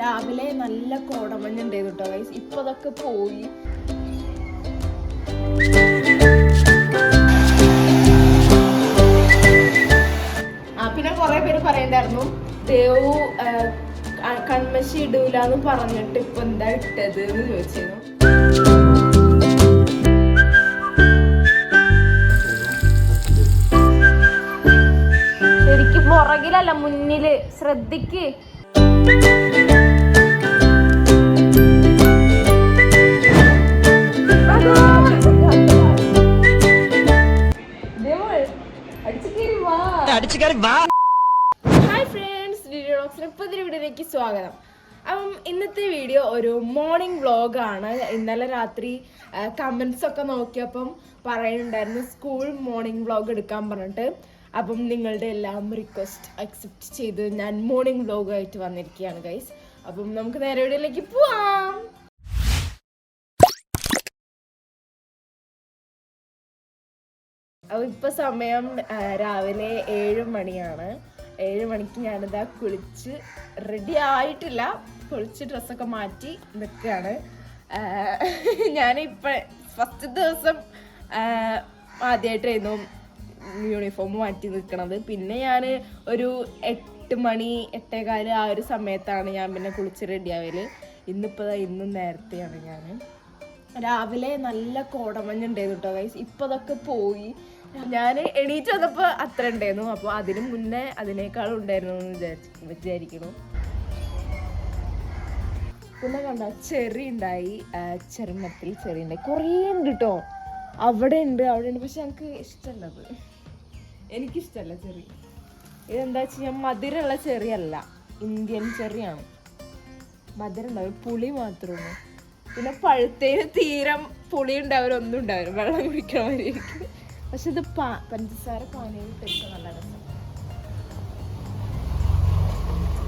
രാവിലെ നല്ല കോടമഞ്ഞുണ്ടായിരുന്നു കേട്ടോ ഗൈസ് ഇപ്പൊ അതൊക്കെ പോയി. ആ പിന്നെ കുറെ പേര് പറയണ്ടായിരുന്നു ദേവു കൺമശി ഇടൂല ഇടൂലെന്ന് പറഞ്ഞിട്ട് ഇപ്പൊ എന്താ ഇട്ടത് എന്ന് ചോദിച്ചിരുന്നു. ശരിക്കും പുറകിലല്ല മുന്നിൽ. ശ്രദ്ധിക്ക്. ഹായ് ഫ്രണ്ട്സ് വീഡിയോ ഡോക്സിന് പുതിയൊരു വീഡിയോയിലേക്ക് സ്വാഗതം. അപ്പം ഇന്നത്തെ വീഡിയോ ഒരു മോർണിംഗ് വ്ളോഗാണ് ഇന്നലെ രാത്രി കമൻസ് ഒക്കെ നോക്കിയപ്പം പറയുന്നുണ്ടായിരുന്നു സ്കൂൾ മോർണിംഗ് വ്ളോഗ് എടുക്കാൻ പറഞ്ഞിട്ട്. അപ്പം നിങ്ങളുടെ എല്ലാം റിക്വസ്റ്റ് അക്സെപ്റ്റ് ചെയ്ത് ഞാൻ മോർണിംഗ് വ്ളോഗായിട്ട് വന്നിരിക്കുകയാണ് ഗൈസ് അപ്പം നമുക്ക് നേരെ വീഡിയോയിലേക്ക് പോവാം. ഇപ്പോൾ സമയം രാവിലെ ഏഴ് മണിയാണ്. ഏഴ് മണിക്ക് ഞാനിതാ കുളിച്ച് റെഡി ആയിട്ടില്ല. കുളിച്ച് ഡ്രസ്സൊക്കെ മാറ്റി നിൽക്കുകയാണ് ഞാനിപ്പോൾ ഫസ്റ്റ് ദിവസം ആദ്യമായിട്ടായിരുന്നു യൂണിഫോം മാറ്റി നിൽക്കണത് പിന്നെ ഞാൻ ഒരു എട്ട് മണി എട്ടേകാൽ ആ ഒരു സമയത്താണ് ഞാൻ പിന്നെ കുളിച്ച് റെഡി ആവൽ. ഇന്നിപ്പോൾ ദാ ഇന്നും നേരത്തെയാണ് ഞാൻ രാവിലെ നല്ല കോടമഞ്ഞുണ്ടായിരുന്നു കേട്ടോ ഗൈസ് ഇപ്പൊ അതൊക്കെ പോയി. ഞാൻ എണീറ്റ് വന്നപ്പോൾ അത്ര ഉണ്ടായിരുന്നു. അപ്പൊ അതിന് മുന്നേ അതിനേക്കാളും ഉണ്ടായിരുന്നു എന്ന് വിചാരിച്ചു പിന്നെ കണ്ട ചെറി ഉണ്ടായി. ചെറുമത്തിൽ ചെറി ഉണ്ടായി. കുറേ ഉണ്ട് കേട്ടോ അവിടെ ഉണ്ട് അവിടെ ഉണ്ട്. പക്ഷെ എനിക്ക് ഇഷ്ടമുള്ളത് എനിക്കിഷ്ടമല്ല ചെറി. ഇതെന്താ വെച്ച് കഴിഞ്ഞാൽ മധുരമുള്ള ചെറിയല്ല. ഇന്ത്യൻ ചെറിയാണ്. മധുരം ഉണ്ടാവും. പുളി മാത്രമാണ് പിന്നെ പഴുത്തേന് തീരം പുളി ഉണ്ടാവും. ഒന്നും ഉണ്ടാവും വെള്ളം കുടിക്കണമായിരിക്കും പക്ഷെ ഇത് പഞ്ചസാര പാനയിൽ ടേസ്റ്റ് നല്ല രസം.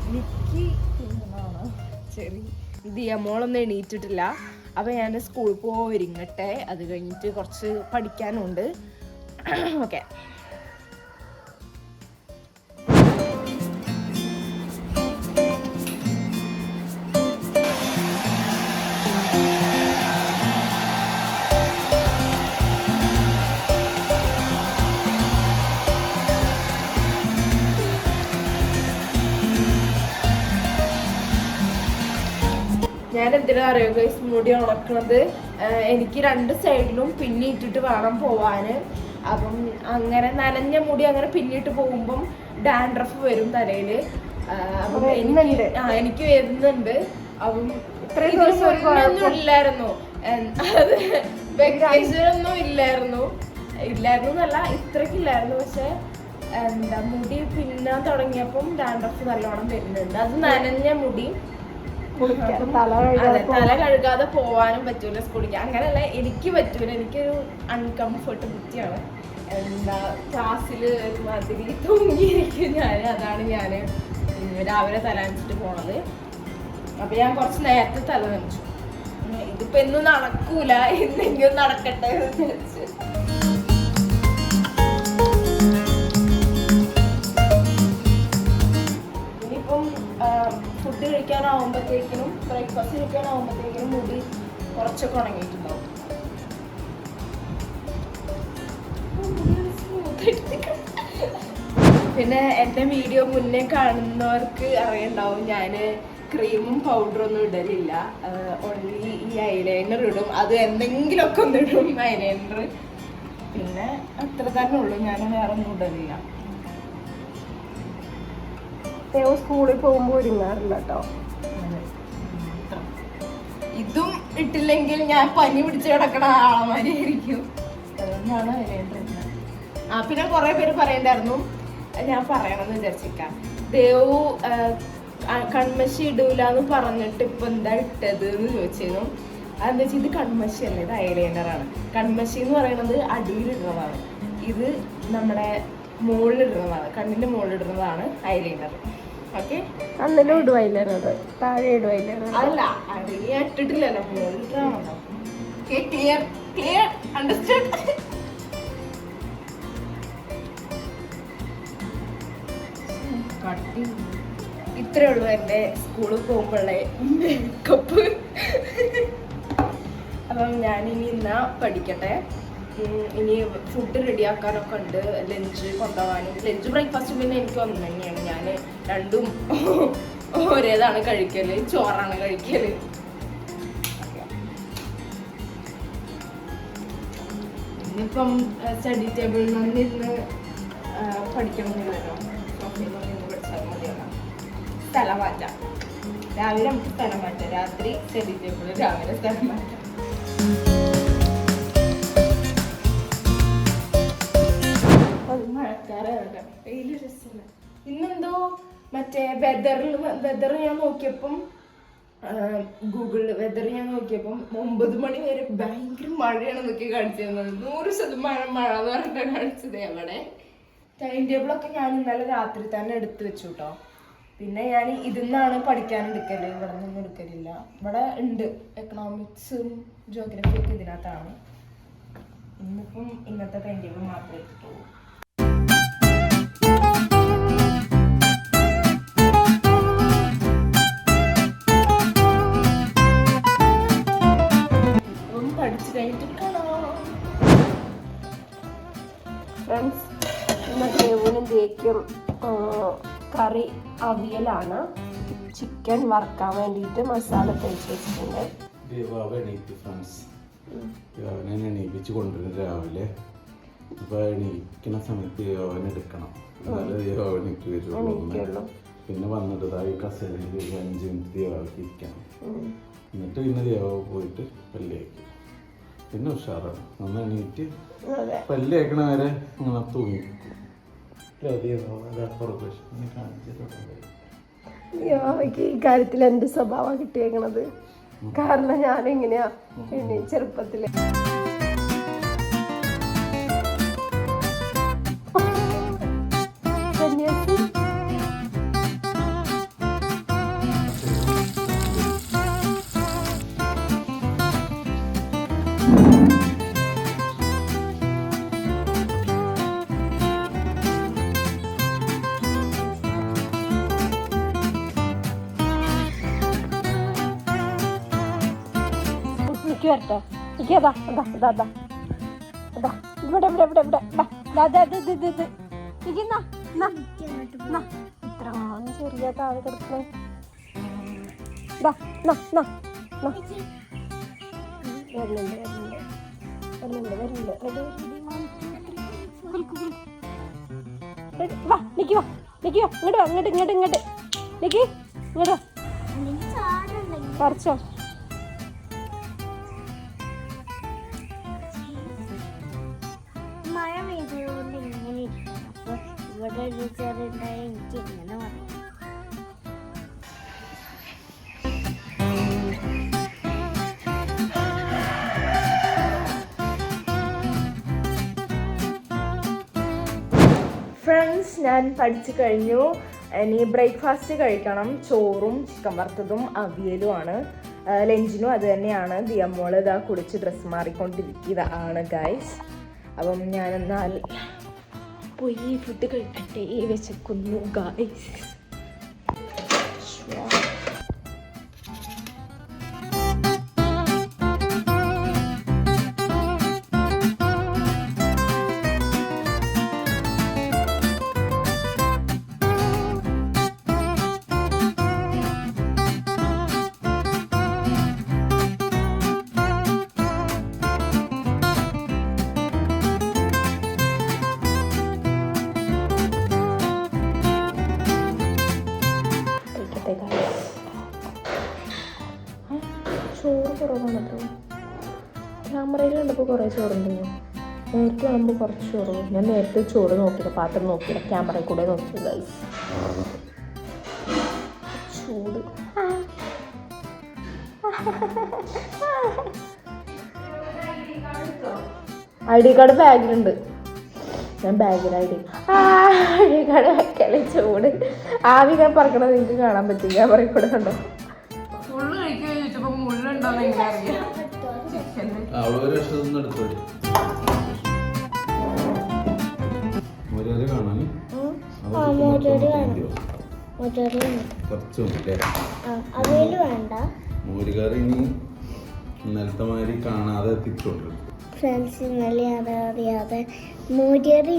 എനിക്ക് തിന്നണതാണ് ശരി ഇത് എണീറ്റിട്ടില്ല. അപ്പൊ ഞാൻ സ്കൂളിൽ പോകാൻ ഒരുങ്ങട്ടെ അത് കഴിഞ്ഞിട്ട് കുറച്ച് പഠിക്കാനുണ്ട്. ഓക്കെ ഞാൻ എന്തിനാ അറിയോ ഗൈസ് മുടി ഉണക്കണത്. എനിക്ക് രണ്ട് സൈഡിലും പിന്നിട്ടിട്ട് വേണം പോവാൻ അപ്പം അങ്ങനെ നനഞ്ഞ മുടി അങ്ങനെ പിന്നിട്ട് പോകുമ്പം ഡാൻഡ്രഫ് വരും തലയിൽ അപ്പം എനിക്ക് ആ എനിക്ക് വരുന്നുണ്ട്. അപ്പം ഇത്രയും ദിവസം ഇല്ലായിരുന്നു അത് വെക്കേഷൻ ഒന്നും ഇല്ലായിരുന്നു. ഇല്ലായിരുന്നു എന്നല്ല ഇത്രക്കില്ലായിരുന്നു പക്ഷെ എന്താ മുടി പിന്നാൻ തുടങ്ങിയപ്പം ഡാൻഡ്രഫ് നല്ലോണം വരുന്നുണ്ട്. അത് നനഞ്ഞ മുടി. തല കഴുകാതെ പോവാനും പറ്റൂല സ്കൂളിലേക്ക് അങ്ങനെയല്ല എനിക്ക് പറ്റൂല. എനിക്കൊരു അൺകംഫർട്ട് ബുദ്ധിയാണ് എന്താ ക്ലാസ്സിൽ ഒരുമാതിരി തൂങ്ങിയിരിക്കും ഞാൻ. അതാണ് ഞാൻ. രാവിലെ തല നനച്ചിട്ട് പോണത്. അപ്പൊ ഞാൻ കുറച്ച് നേരത്തെ തല നനച്ചു. ഇതിപ്പോ എന്നും നടക്കൂല. എന്തെങ്കിലും നടക്കട്ടെ എന്ന് വിചാരിച്ച്. ഫുഡ് കഴിക്കാനാവുമ്പോഴത്തേക്കിനും ബ്രേക്ക്ഫാസ്റ്റ് കഴിക്കാനാവുമ്പോഴത്തേക്കിനും മുടി കുറച്ചൊക്കെ ഉണങ്ങിയിട്ടുണ്ടാവും. പിന്നെ എന്റെ വീഡിയോ മുന്നേ കാണുന്നവർക്ക് അറിയണ്ടാവും ഞാൻ ക്രീമും പൗഡറും ഒന്നും ഇടലില്ല. ഓൺലി ഈ ഐലൈനർ ഇടും. അത് എന്തെങ്കിലുമൊക്കെ ഒന്ന് ഇടും ഐലൈനർ പിന്നെ അത്ര തന്നെ ഉള്ളൂ. ഞാൻ വേറെ ഒന്നും ഇടലില്ല. സ്കൂളിൽ പോകുമ്പോൾ ഒരുങ്ങാറില്ല കേട്ടോ ഇതും ഇട്ടില്ലെങ്കിൽ ഞാൻ പനി പിടിച്ച് കിടക്കണ ആളമാരിയായിരിക്കും അതുകൊണ്ടാണ് ആ പിന്നെ കുറെ പേര് പറയണ്ടായിരുന്നു. ഞാൻ പറയണമെന്ന് വിചാരിച്ചേക്കാം ദേവു കൺമശി ഇടൂല ഇടൂലെന്ന് പറഞ്ഞിട്ട് ഇപ്പൊ എന്താ ഇട്ടത് എന്ന് ചോദിച്ചിരുന്നു. അതെന്താ വെച്ചാൽ ഇത് കൺമശി അല്ല? ഇത് ഐലൈനറാണ് കൺമശി എന്ന് പറയുന്നത് അടിയിലിടുന്നതാണ് ഇത് നമ്മുടെ മുകളിലിടുന്നതാണ് കണ്ണിന്റെ മുകളിലിടുന്നതാണ് ഐലൈനർ ഓക്കെ. ഇടുവായില്ലോ അത്. താഴെ ഇടുവായില്ലോ അല്ല അത് ഞാൻ ഇട്ടിട്ടില്ലല്ലോ. മുകളിലിട്ടാണല്ലോ ക്ലിയർ ക്ലിയർ അണ്ടർസ്റ്റാൻഡ് കട്ടി. ഇത്രേ ഉള്ളൂ എന്റെ സ്കൂളിൽ പോകുമ്പോഴുള്ള മേക്കപ്പ് അപ്പം ഞാനിനി ഇന്നാ പഠിക്കട്ടെ. ഇനി ഫുഡ് റെഡിയാക്കാനൊക്കെ ഉണ്ട്. ലഞ്ച് കൊണ്ടുപോകാനും ലഞ്ച് ബ്രേക്ക്ഫാസ്റ്റ് പിന്നെ എനിക്ക് ഒന്ന് തന്നെയാണ്. ഞാൻ രണ്ടും ഒരേതാണ് കഴിക്കൽ ചോറാണ് കഴിക്കൽ ഇന്നിപ്പം സ്റ്റഡി ടേബിളിൽ നിന്ന് ഇന്ന് പഠിക്കണമെന്നില്ലല്ലോ സോഫയിൽ സ്ഥലം മാറ്റാം. രാവിലെ നമുക്ക് സ്ഥലം മാറ്റാം. രാത്രി സ്റ്റഡി ടേബിളിൽ രാവിലെ സ്ഥലം മാറ്റാം. വെയിൽ രസമില്ല ഇന്നെന്തോ മറ്റേ വെതറിൽ വെതർ ഞാൻ നോക്കിയപ്പം ഗൂഗിളിൽ വെദർ ഞാൻ നോക്കിയപ്പം ഒമ്പത് മണി വരെ ഭയങ്കര നോക്കി കാണിച്ചിരുന്നത്. നൂറ് ശതമാനം മഴ എന്ന് പറഞ്ഞിട്ടാണ് കാണിച്ചത് അവിടെ ടൈം ടേബിളൊക്കെ ഞാൻ ഇന്നലെ രാത്രി തന്നെ എടുത്ത് വെച്ചു കേട്ടോ പിന്നെ ഞാൻ ഇതിന്നാണ് പഠിക്കാൻ എടുക്കൽ. ഇവിടെ നിന്നും എടുക്കലില്ല. ഇവിടെ ഉണ്ട് എക്കണോമിക്സും ജോഗ്രഫിയൊക്കെ ഇതിനകത്താണ്. ഇന്നിപ്പം ഇന്നത്തെ ടൈം ടേബിൾ മാത്രമേ എടുത്തിട്ടുള്ളൂ കാണാം ഫ്രണ്ട്സ് ഇന്ന് ദേവുനും ദേക്കും കറി അവിയലാണ്. ചിക്കൻ വറക്കാൻ വേണ്ടിയിട്ട് മസാല തേച്ച് വെച്ചിട്ടുണ്ട്. ദേവാവ് എണീറ്റ് ഫ്രണ്ട്സ് എണീപ്പിച്ച് കൊണ്ടുവരും രാവിലെ. അപ്പോൾ എണീക്കുന്ന സമയത്ത് എടുക്കണം. എന്നാലേ ദേവാവ് എണീറ്റ് വരുള്ളൂ. എണീക്കുള്ളൂ. പിന്നെ വന്നിട്ട് ഈ കസേരയിൽ ഒരു അഞ്ച് മിനിറ്റ് ദേവാവിക്ക് ഇരിക്കണം. എന്നിട്ട് പിന്നെ ദേവാവ് പോയിട്ട് പല്ലിയേക്കും പിന്നെ ഉഷാറാണ്. ഒന്ന് എണീറ്റ് പല്ല് കേൾക്കണ വരെ ഇങ്ങനെ തൂങ്ങി. കാണിച്ചിട്ടുണ്ട് ഈ കാര്യത്തിൽ എന്റെ സ്വഭാവം കിട്ടിയേക്കണത്. കാരണം ഞാൻ എങ്ങനെയാ ചെറുപ്പത്തിൽ. വരട്ടെ എനിക്ക് അതാ അതാ അതാ അതാ ഇവിടെ ഇവിടെ ഇവിടെ ഇവിടെ ചെറിയ താഴെ കിടക്കണേ വാ നിക്ക് വാ നിക്ക് ഇങ്ങോട്ട് ഇങ്ങോട്ട് ഇങ്ങോട്ട് ഇങ്ങോട്ട് നിക്ക് ഇങ്ങോട്ട് പറിച്ചോ ഫ്രണ്ട്സ് ഞാൻ പഠിച്ചു കഴിഞ്ഞു. ഇനി ബ്രേക്ക്ഫാസ്റ്റ് കഴിക്കണം. ചോറും ചിക്കൻ വറുത്തതും അവിയലുമാണ് ലഞ്ചിനും അത് തന്നെയാണ്. ദിയമ്മോൾ ഇതാ കുടിച്ച് ഡ്രസ്സ് മാറിക്കൊണ്ടിരിക്കുന്നതാണ് ഗൈസ് അപ്പം ഞാൻ എന്നാൽ പോയി ഫുഡ് കഴിക്കട്ടെ വെച്ചേക്കുന്നു ഗൈസ് കുറേ ചോറുണ്ട് നേരത്തെ ആകുമ്പോൾ കുറച്ച് ചോറ് ഞാൻ നേരത്തെ ചോറ് നോക്കിയില്ല പാത്രം നോക്കിയില്ല ക്യാമറയിൽ കൂടെ നോക്കി ഗൈസ് ചൂട്. ഐ ഡി കാർഡ് ബാഗിലുണ്ട്. ഞാൻ ബാഗിൽ I D. I D card വെക്കൽ ചൂട്. ആവി ഞാൻ പറക്കണത് നിങ്ങൾക്ക് കാണാൻ പറ്റില്ല ക്യാമറയിൽ കൂടെ കണ്ടോ? അവൾ ഒരു വർഷത്തൊന്നും എടുത്തോളി മോരേര് കാണാൻ. കുറച്ച് ഇനി ഇന്നലത്തെ മാതിരി കാണാതെ എത്തിച്ചുകൊണ്ടിരിക്കും ഫ്രണ്ട്സ് ഇന്നലെ അത് അറിയാതെ മോരുകറി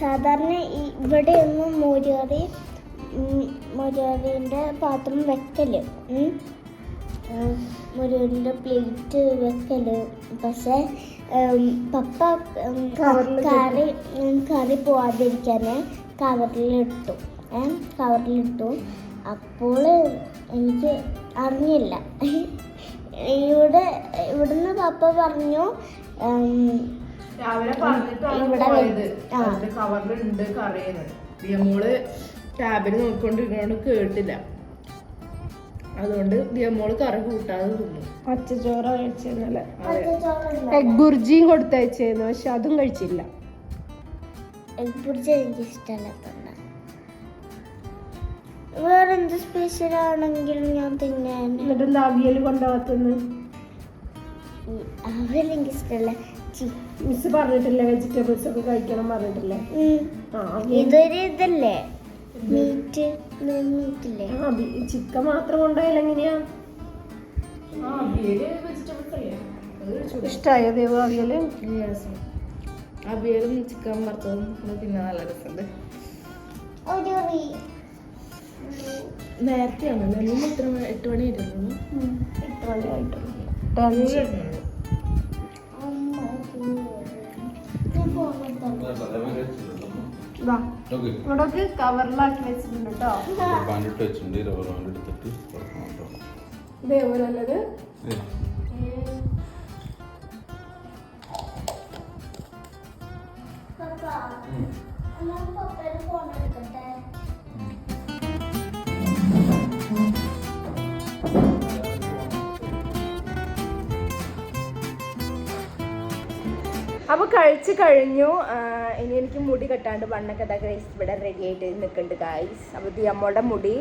സാധാരണ ഇവിടെ ഇവിടെയൊന്നും മോരുകറി മോരുകറിന്റെ പാത്രം വെക്കൽ മോരുകറിന്റെ പ്ലേറ്റ് വെക്കൽ. പക്ഷെ പപ്പ കറി കറി പോവാതിരിക്കാൻ കവറിലിട്ടു. ഏ കവറിലിട്ടു. അപ്പോൾ എനിക്ക് അറിഞ്ഞില്ല. ഇവിടെ ഇവിടുന്ന് പപ്പ പറഞ്ഞു രാവിലെ പറഞ്ഞിട്ടാണ് കവറിലുണ്ട് കറിയുന്നത് നമ്മൾ ടാബിൽ നോക്കിക്കൊണ്ടിരുന്നോണ്ട് കേട്ടില്ല. അതുകൊണ്ട് ദിയമോൾ കറി കൂട്ടാതെ തിന്നു. പച്ചച്ചോറ കഴിച്ചിരുന്നല്ലേ. എഗ് ബുർജിയും കൊടുത്തയച്ചായിരുന്നു പക്ഷെ അതും കഴിച്ചില്ല. എഗ് ബുർജി എനിക്ക് ഇഷ്ടമല്ല വേറെ എന്ത് സ്പെഷ്യൽ ആണെങ്കിലും ഞാൻ തിന്നാൻ എന്നിട്ട് എന്താ അവിയൽ കൊണ്ടുപോകത്തുനിന്ന് എനിക്ക് ഇഷ്ടമല്ല മിസ് പറഞ്ഞിട്ടില്ലേ വെജിറ്റബിൾസ് ഒക്കെ കഴിക്കണം പറഞ്ഞിട്ടില്ലേ? ആ ഇതൊരു ഇതല്ലേ? മീറ്റ് മീറ്റില്ലേ ആ ചിക്കൻ മാത്രം കൊണ്ടുപോയാൽ എങ്ങനെയാ? ഇഷ്ടമായ ദേവ് അവിയൽ രസം. അവിയലും ചിക്കൻ വറുത്തതും പിന്നെ തിന്നാൻ നല്ല രസമുണ്ട്. റീ നേരത്തെയാണ് നെല്ലും എത്ര മണി എട്ട് മണി ആയിട്ടുള്ളൂ. എട്ട് മണി ആയിട്ടുള്ളൂ. ഇവിടൊക്കെ കവറിലാക്കി വെച്ചിട്ടുണ്ട് കേട്ടോ. പാനിട്ട് വെച്ചിട്ടുണ്ട്. റബ്ബർ ബാൻഡ് എടുത്തിട്ട് ഇതേപോലെ കേട്ടോ ദേവ് നല്ലത് ഏ, അപ്പൊ കഴിച്ചു കഴിഞ്ഞു. ഇനി എനിക്ക് മുടി കെട്ടാണ്ട് വണ്ണൊക്കെ ഇതാ ഗൈസ് ഇവിടെ റെഡി ആയിട്ട് നിൽക്കുന്നുണ്ട് ഗൈസ് അപ്പോൾ ദിയമ്മയുടെ മുടി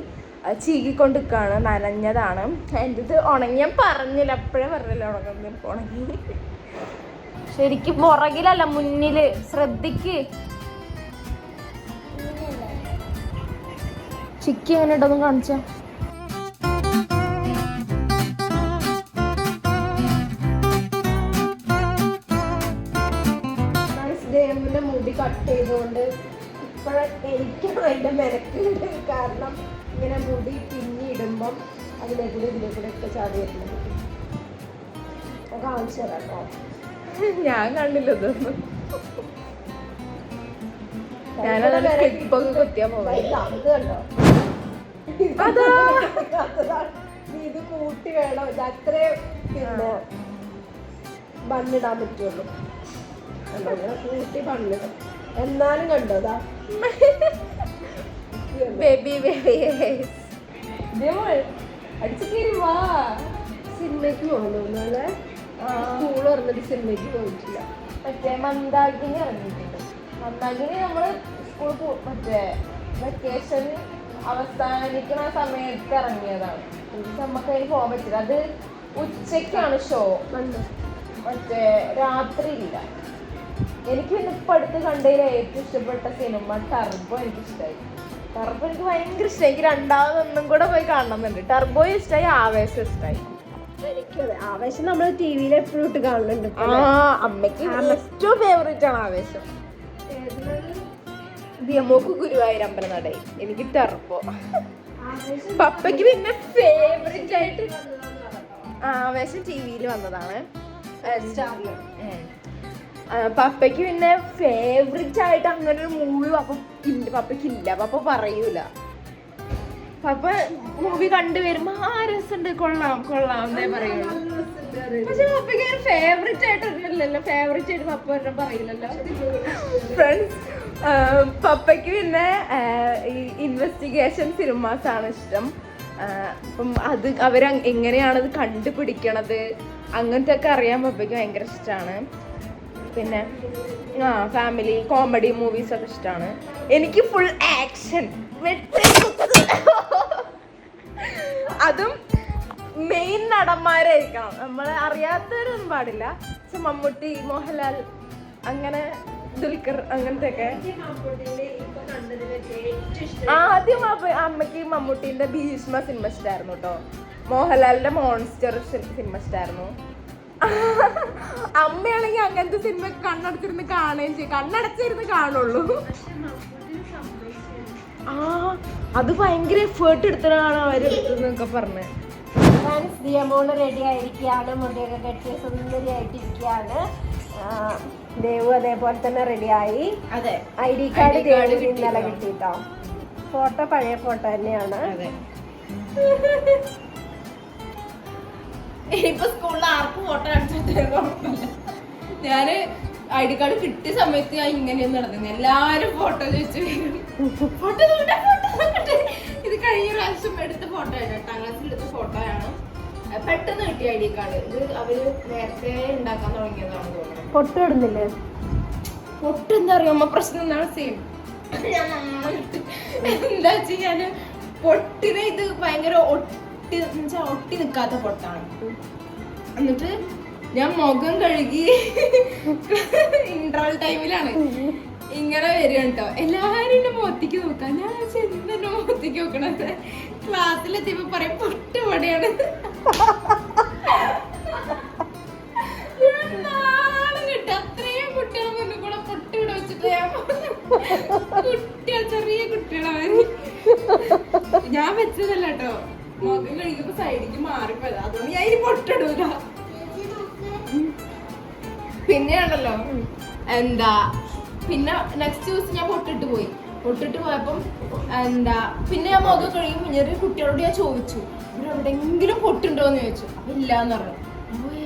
ചീകിക്കൊണ്ട് നിൽക്കുകയാണ് നനഞ്ഞതാണ്. എന്റെ ഇത് ഉണങ്ങിയാൽ പറഞ്ഞില്ല അപ്പോഴേ പറഞ്ഞില്ല ഉണങ്ങുന്ന ഉണങ്ങി ശരിക്കും പുറകിലല്ല മുന്നിൽ. ശ്രദ്ധിക്ക്. ചിക്കി അങ്ങനെ ഇട്ടൊന്നും കാണിച്ച. ചെയ്തുകൊണ്ട് ഇപ്പോഴും എനിക്കും അതിന്റെ മെനക്കുണ്ട് കാരണം ഇങ്ങനെ മുടി പിന്നിടുമ്പം അതിലെ കൂടെ ഇതിലെ കൂടെ ഒക്കെ ചാടി വരുന്നത്. ഞാൻ കാണിച്ചു തരാം കേട്ടോ. ഞാൻ കണ്ടില്ല ഇതൊന്നും. ഇതാ, കൂട്ടി വേണം? ഇത് അത്രേ പിന്നെ ബണ്ണിടാൻ പറ്റുള്ളൂ. കൂട്ടി ബണ്ണിടും എന്നാലും കണ്ടോതാ ബേബി ബേബി അടിച്ചു വാ. സിനിമയ്ക്ക് പോകുന്നു അല്ലേ സ്കൂൾ പറഞ്ഞിട്ട് സിനിമയ്ക്ക് പോയിട്ടില്ല. മറ്റേ മന്ദാകിനി ഇറങ്ങിയിട്ടുണ്ട്. മന്ദാകിനി നമ്മൾ സ്കൂൾ മറ്റേ വെക്കേഷൻ അവസാനിക്കുന്ന സമയത്ത് ഇറങ്ങിയതാണ്. നമുക്ക് അതിന് പോകാൻ പറ്റില്ല. അത് ഉച്ചയ്ക്കാണ് ഷോ മറ്റേ രാത്രി ഇല്ല എനിക്ക് പിന്നെ ഇപ്പൊ അടുത്ത് കണ്ടതിൽ ഏറ്റവും ഇഷ്ടപ്പെട്ട സിനിമ ടർബോ എനിക്ക് ഇഷ്ടമായി ടർബോ എനിക്ക് ഭയങ്കര ഇഷ്ടമായി എനിക്ക് രണ്ടാമതൊന്നും കൂടെ പോയി കാണണമെന്നുണ്ട് ടർബോ ഇഷ്ടമായി ആവേശം ഇഷ്ടമായി എനിക്കതെ ആവേശം നമ്മൾ ടി വിയിൽ എപ്പോഴും ഇട്ട് കാണുന്നുണ്ട് ആ അമ്മയ്ക്ക് ഏറ്റവും ഫേവറേറ്റ് ആണ് ആവേശം. ദിയമോക്ക് ഗുരുവായൂർ അമ്പലനടയിൽ. എനിക്ക് ടർബോ. പപ്പയ്ക്ക് പിന്നെ ഫേവറേറ്റ് ആയിട്ട് ആവേശം ടി വിയിൽ വന്നതാണ് ഉം. പപ്പയ്ക്ക് പിന്നെ ഫേവറേറ്റ് ആയിട്ട് അങ്ങനെ ഒരു മൂവി പപ്പ ഇല്ല പപ്പയ്ക്ക് ഇല്ല പപ്പ പറയൂല. പപ്പ മൂവി കണ്ടു വരുമ്പോ ആ രസമുണ്ട് കൊള്ളാം കൊള്ളാം എന്നേ പറയുള്ളൂ പക്ഷെ പപ്പയ്ക്ക് ഒരു ഫേവറേറ്റ് ആയിട്ട് ഇല്ലല്ലോ ഫേവറേറ്റ് ആയിട്ട് പപ്പ ഒരെണ്ണം പറയില്ലല്ലോ ഫ്രണ്ട്സ് പപ്പയ്ക്ക് പിന്നെ ഈ ഇൻവെസ്റ്റിഗേഷൻ സിനിമാസ് ആണ് ഇഷ്ടം. അപ്പം അത് അവർ എങ്ങനെയാണ് അത് കണ്ടുപിടിക്കണത് അങ്ങനത്തെ ഒക്കെ അറിയാൻ പപ്പയ്ക്ക് ഭയങ്കര ഇഷ്ടമാണ് പിന്നെ ആ ഫാമിലി കോമഡി മൂവീസ് ഒക്കെ ഇഷ്ടമാണ് എനിക്ക് ഫുൾ ആക്ഷൻ അതും മെയിൻ നടന്മാരായിരിക്കണം. നമ്മൾ അറിയാത്തവരൊന്നും പാടില്ല. പക്ഷെ മമ്മൂട്ടി മോഹൻലാൽ അങ്ങനെ ദുൽഖർ അങ്ങനത്തെ ഒക്കെ ആദ്യം അമ്മയ്ക്ക് മമ്മൂട്ടിന്റെ ഭീഷ്മ സിനിമ ഇഷ്ടമായിരുന്നു കേട്ടോ മോഹൻലാലിന്റെ മോൺസ്റ്റർ സിനിമ ഇഷ്ടമായിരുന്നു അമ്മയാണെങ്കിൽ അങ്ങനത്തെ സിനിമ കണ്ണടച്ചിരുന്ന് കാണുകയും ചെയ്യും. കണ്ണടച്ചിരുന്ന് കാണുള്ളൂ. ആ അത് ഭയങ്കര എഫേർട്ട് എടുത്തതാണ് അവരെടുത്തെന്നൊക്കെ പറഞ്ഞ്. ഫ്രണ്ട്സ് ദിയമോൾ റെഡി ആയിരിക്കുകയാണ്. മുടിയൊക്കെ കെട്ടി സുന്ദരിയായിട്ടിരിക്കുകയാണ്. ദേവു അതേപോലെ തന്നെ റെഡിയായി അതെ. ഐ ഡി കാർഡ് ദേവിന് ഇന്നലെ. കിട്ടിട്ടോ ഫോട്ടോ പഴയ ഫോട്ടോ തന്നെയാണ്. അതെ. ഇനിയിപ്പോ സ്കൂളിൽ ആർക്കും ഫോട്ടോ കുഴപ്പമില്ല. ഞാൻ ഐ ഡി കാർഡ് കിട്ടിയ സമയത്ത് ഞാൻ ഇങ്ങനെയൊന്നും നടന്നു എല്ലാരും ഫോട്ടോ ചോദിച്ചു ഫോട്ടോ ഫോട്ടോ ഇത് കഴിഞ്ഞ പ്രാവശ്യം എടുത്ത ഫോട്ടോ ആണ് എട്ടാം ക്ലാസ്സിൽ എടുത്ത ഫോട്ടോ ആണ്. പെട്ടെന്ന് കിട്ടിയ ഐ ഡി കാർഡ്. ഇത് അവർ നേരത്തെ ഉണ്ടാക്കാൻ തുടങ്ങിയതാണ് തോന്നുന്നത് പൊട്ട് ഇടുന്നില്ലേ? പൊട്ട് എന്താ പറയുക അമ്മ പ്രശ്നം എന്താണ്? സെയിം ഞാൻ എന്താ വെച്ച് കഴിഞ്ഞാൽ പൊട്ടിനെ ഇത് ഭയങ്കര ഒട്ടി എന്നുവെച്ചാ ഒട്ടി നിൽക്കാത്ത പൊട്ടാണ്. എന്നിട്ട് ഞാൻ മുഖം കഴുകി ഇന്റർവൽ ടൈമിലാണ് ഇങ്ങനെ വരിക കേട്ടോ എല്ലാവരും എന്റെ മുഖത്തേക്ക് നോക്കാം. ഞാൻ എന്നെ എന്താ എന്റെ മുഖത്തേക്ക് നോക്കണത്. ക്ലാസ്സിലെത്തിയപ്പോ പറയും പൊട്ട് പടയാണ് ചെറിയ കുട്ടികളാണ് ഞാൻ വെച്ചതല്ല കേട്ടോ അതുകൊണ്ട് ഞാൻ പിന്നെയാണല്ലോ. എന്താ പിന്നെ നെക്സ്റ്റ് ദിവസം ഞാൻ പൊട്ടിട്ട് പോയി. പൊട്ടിട്ട് പോയപ്പം എന്താ പിന്നെ ഞാൻ മുഖം കഴിയും ഇങ്ങനെ കുട്ടികളോട് ഞാൻ ചോദിച്ചു ഇവിടെ എവിടെയെങ്കിലും പൊട്ടുണ്ടോ എന്ന് ചോദിച്ചു. അപ്പൊ ഇല്ല എന്ന് പറഞ്ഞു.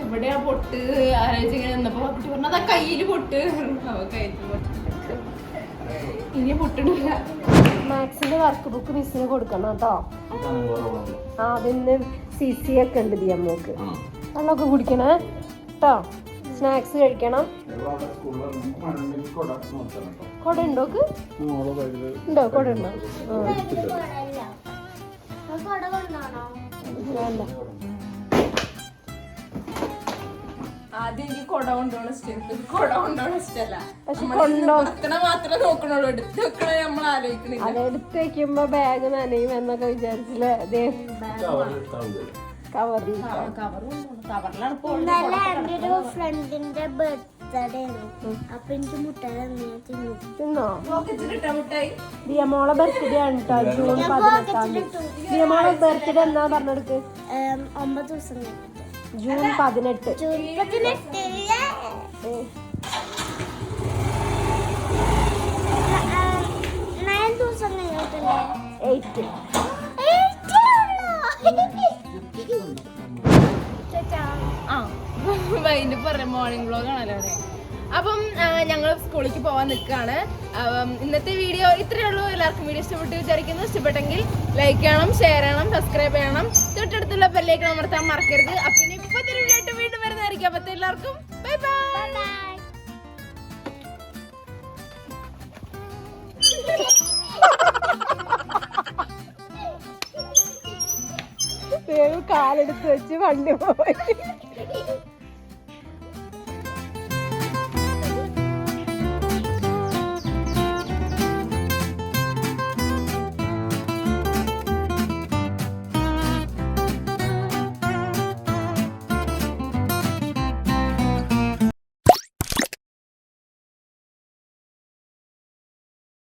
എവിടെയാ പൊട്ട്? ആലോചിച്ച് നിന്നപ്പോ കുട്ടി പറഞ്ഞു അതാ കയ്യിൽ പൊട്ട്. കയ്യിൽ പൊട്ട് ഇനി പൊട്ടിടില്ല മാത്സിന്റെ വർക്ക് ബുക്ക് മിസ്സിന് കൊടുക്കണം കേട്ടോ. ആ അതിന്ന് സി സി ഒക്കെ ഉണ്ട് ദിയമ്മക്ക് വെള്ളമൊക്കെ കുടിക്കണേ? കേട്ടോ സ്നാക്സ് കഴിക്കണം. കൊട ഉണ്ടോക്ക് ഉണ്ടോ കൊട ഉണ്ടോ? കൊട കൊണ്ടാണോ വേണ്ട. ആദ്യം എനിക്ക് കൊട കൊണ്ടുപോകണ ഇഷ്ടം. കൊട കൊണ്ടുപോകണ ഇഷ്ടമല്ല. പക്ഷെ നമ്മളിന്ന് കൊണ്ടോ പുറത്തണ മാത്രമേ നോക്കണുള്ളൂ. എടുത്ത് വെക്കണ നമ്മൾ ആലോചിക്കണില്ല. അതെടുത്ത് വെക്കുമ്പോ ബാഗ് നനയും എന്നൊക്കെ വിചാരിച്ചില്ലേ? കവറിൽ ഇന്നലെ എന്റെ ഒരു ഫ്രണ്ടിന്റെ ബർത്ത്ഡേ ആയിരുന്നു. അപ്പൊ എനിക്ക് മുട്ടായി തന്നെ. തിന്നു. തിന്നോ? പോക്കറ്റിലിട്ട ദിയമോളെ ബർത്ത്ഡേ ആണ് കേട്ടോ ജൂൺ പതിനെട്ടാം തീയതി. ദിയമോളെ ബർത്ത്ഡേ എന്നാ പറഞ്ഞെടുക്ക് ഒമ്പത് ദിവസം കഴിഞ്ഞിട്ട്. ജൂൺ പതിനെട്ട്. ജൂൺ പതിനെട്ട്. ഏ, നയൻ ദിവസം കഴിഞ്ഞിട്ടല്ലേ എയ്റ്റ്. ആ വൈകിട്ട് പറയാം മോർണിംഗ് വ്ളോഗ് ആണല്ലോ അപ്പം ഞങ്ങൾ സ്കൂളിലേക്ക് പോകാൻ നിൽക്കുകയാണ്. ഇന്നത്തെ വീഡിയോ ഇത്രയേ ഉള്ളൂ. എല്ലാവർക്കും വീഡിയോ ഇഷ്ടപ്പെട്ട് വിചാരിക്കുന്നു. ഇഷ്ടപ്പെട്ടെങ്കിൽ ലൈക്ക് ചെയ്യണം ഷെയർ ചെയ്യണം സബ്സ്ക്രൈബ് ചെയ്യണം. തൊട്ടടുത്തുള്ള ബെല്ലേക്ക് അമർത്താൻ മറക്കരുത്. അപ്പം ഇപ്പൊ വീഡിയോ വീണ്ടും വരുന്നതായിരിക്കും. അപ്പത്തെ എല്ലാവർക്കും ബൈ ബൈ കാലെടുത്ത് വെച്ച് വണ്ടി പോയി.